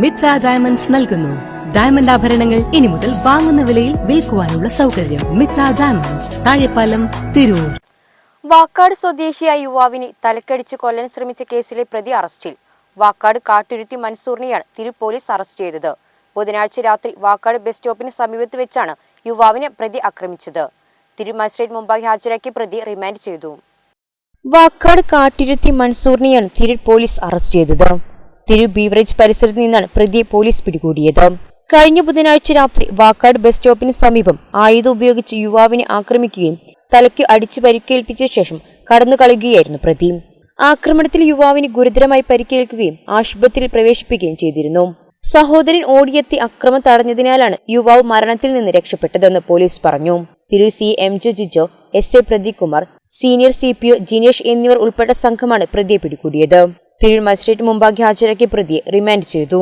Mitra diamonds നൽകുന്നു. Diamond ആഭരണങ്ങൾ ഇനി മുതൽ വാങ്ങുന്ന വിലയിൽ വിൽക്കുവാനുള്ള സൗകര്യം മിത്ര ഡയമണ്ട്സ് താഴെപ്പാലം തിരൂർ. വാക്കാട് സ്വദേശിയായ യുവാവിനെ തലക്കടിച്ച് കൊല്ലാൻ ശ്രമിച്ച കേസിലെ പ്രതി അറസ്റ്റിൽ. വാക്കാട് കാട്ടുരുത്തി മൻസൂറിനെയാണ് തിരു പോലീസ് അറസ്റ്റ് ചെയ്തത്. ബുധനാഴ്ച രാത്രി വാക്കാട് ബസ് സ്റ്റോപ്പിന് സമീപത്ത് വെച്ചാണ് യുവാവിനെ പ്രതി ആക്രമിച്ചത്. തിരു മജിസ്ട്രേറ്റ് മുമ്പാകെ ഹാജരാക്കി പ്രതി റിമാൻഡ് ചെയ്തു. വാക്കാട് കാട്ടിരുത്തി മൻസൂറിനെയാണ് തിരു പോലീസ് അറസ്റ്റ് ചെയ്തത്. തിരു ബീവറേജ് പരിസരത്ത് നിന്നാണ് പ്രതിയെ പോലീസ് പിടികൂടിയത്. കഴിഞ്ഞ ബുധനാഴ്ച രാത്രി വാക്കാട് ബസ് സ്റ്റോപ്പിന് സമീപം ആയുധം ഉപയോഗിച്ച് യുവാവിനെ ആക്രമിക്കുകയും തലയ്ക്ക് അടിച്ചു പരിക്കേൽപ്പിച്ച ശേഷം കടന്നു കളയുകയായിരുന്നു പ്രതി. ആക്രമണത്തിൽ യുവാവിന് ഗുരുതരമായി പരിക്കേൽക്കുകയും ആശുപത്രിയിൽ പ്രവേശിപ്പിക്കുകയും ചെയ്തിരുന്നു. സഹോദരൻ ഓടിയെത്തി അക്രമം തടഞ്ഞതിനാലാണ് യുവാവ് മരണത്തിൽ നിന്ന് രക്ഷപ്പെട്ടതെന്ന് പോലീസ് പറഞ്ഞു. തിരു C M J Jijo S A Pradeep Kumar senior C P O Jinesh എന്നിവർ ഉൾപ്പെട്ട സംഘമാണ് പ്രതിയെ പിടികൂടിയത്. തിരൂർ മജിസ്ട്രേറ്റ് മുമ്പാകെ ഹാജരാക്കിയ പ്രതിയെ റിമാൻഡ് ചെയ്തു.